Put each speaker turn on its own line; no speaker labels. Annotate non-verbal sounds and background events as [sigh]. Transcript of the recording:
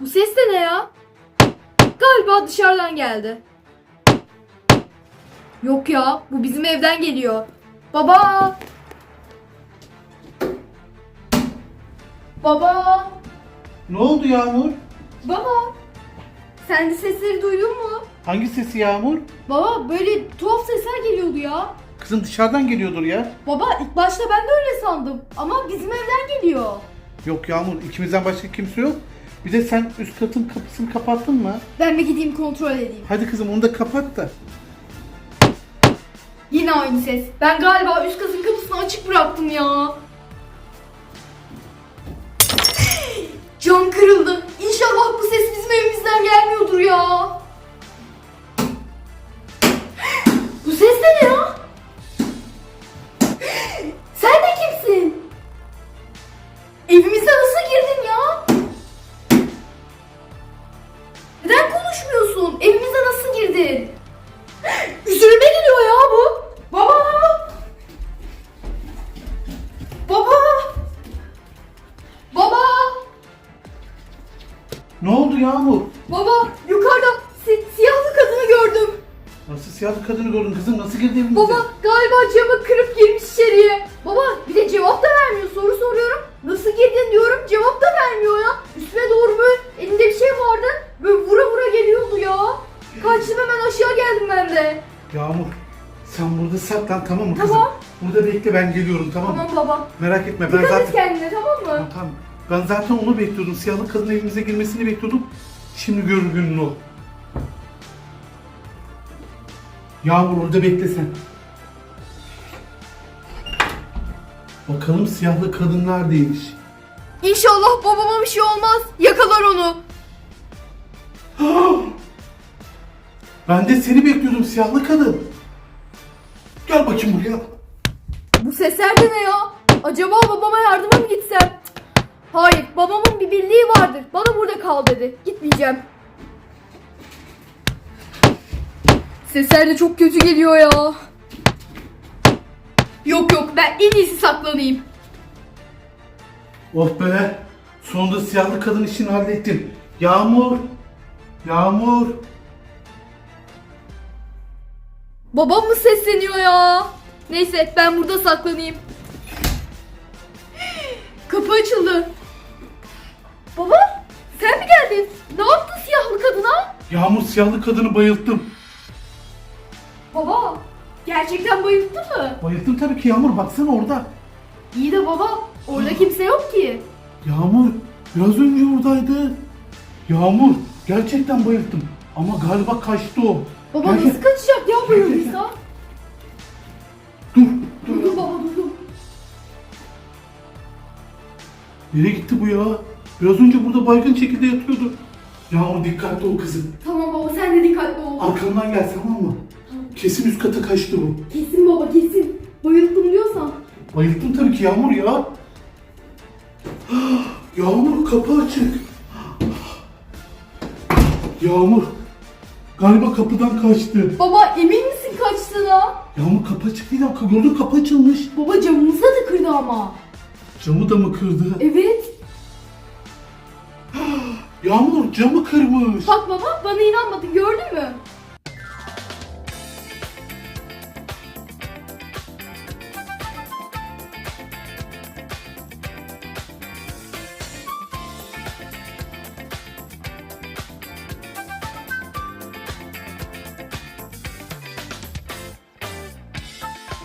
Bu ses de ne ya? Galiba dışarıdan geldi. Yok ya, bu bizim evden geliyor. Baba! Baba!
Ne oldu Yağmur?
Baba! Sen de sesleri duydun mu?
Hangi sesi Yağmur?
Baba böyle tuhaf sesler geliyordu ya.
Kızım dışarıdan geliyordur ya.
Baba ilk başta ben de öyle sandım. Ama bizim evden geliyor.
Yok Yağmur ikimizden başka kimse yok. Bir de sen üst katın kapısını kapattın mı?
Ben bir gideyim kontrol edeyim.
Hadi kızım onu da kapat da.
Yine aynı ses. Ben galiba üst katın kapısını açık bıraktım ya. [gasps] Cam kırıldı. Konuşmuyorsun? Evimize nasıl girdin? [gasps] Üzerime geliyor ya bu. Baba! Baba! Baba!
Ne oldu Yağmur?
Baba yukarıda si- siyahlı kadını gördüm.
Nasıl siyahlı kadını gördün kızım? Nasıl girdi evimize?
Baba galiba camı kırıp girmiş içeriye. Baba bir de cevap da vermiyor. Soru soruyorum. Nasıl girdin diyorum. Cevap da vermiyor ya. Üstüme doğru böyle elinde bir şey vardı. Böyle vura vura geliyordu ya. Kaçtım hemen aşağı geldim ben de.
Yağmur sen burada saklan tamam mı kızım?
Tamam.
Burada bekle ben geliyorum tamam mı?
Tamam baba.
Merak etme ben
Dikkat et
zaten...
kendine tamam mı?
Tamam, tamam. Ben zaten onu bekliyordum. Siyahlı kadın evimize girmesini bekliyordum. Şimdi görür günün o. Yağmur orada bekle sen. Bakalım siyahlı kadın neredeymiş?
İnşallah babama bir şey olmaz. Yakalar onu. [gasps]
Ben de seni bekliyordum siyahlı kadın. Gel bakayım buraya.
Bu sesler de ne ya? Acaba babama yardıma mı gitsem? Hayır, babamın bir bildiği vardır. Bana burada kal dedi. Gitmeyeceğim. Sesler de çok kötü geliyor ya. Yok yok, ben en iyisi saklanayım.
Oh be. Sonunda siyahlı kadın işini hallettin. Yağmur. Yağmur.
Babam mı sesleniyor ya? Neyse, ben burada saklanayım. Kapı açıldı. Baba, sen mi geldin? Ne yaptın siyahlı kadına?
Yağmur siyahlı kadını bayılttım.
Baba, gerçekten bayılttı mı?
Bayılttım tabii ki Yağmur baksana orada.
İyi de baba, orada kimse yok ki.
Yağmur biraz önce oradaydı. Yağmur gerçekten bayılttım. Ama galiba kaçtı o.
Baba
Gel,
nasıl kaçacak ya?
Dur Nereye gitti bu ya? Biraz önce burada baygın şekilde yatıyordu. Yağmur dikkatli ol kızım.
Tamam baba sen de dikkatli ol.
Arkamdan gel tamam mı? Kesin üst kata kaçtı bu.
Kesin baba kesin. Bayılttım diyorsan.
Bayılttım tabii ki Yağmur ya. Yağmur kapı açık. Yağmur galiba kapıdan kaçtı.
Baba emin misin kaçtığına?
Yağmur kapı açık değil gördün kapı açılmış.
Baba camımıza da kırdı ama.
Camı da mı kırdı?
Evet. [gasps]
Yağmur camı kırmış.
Bak baba bana inanmadın gördün mü?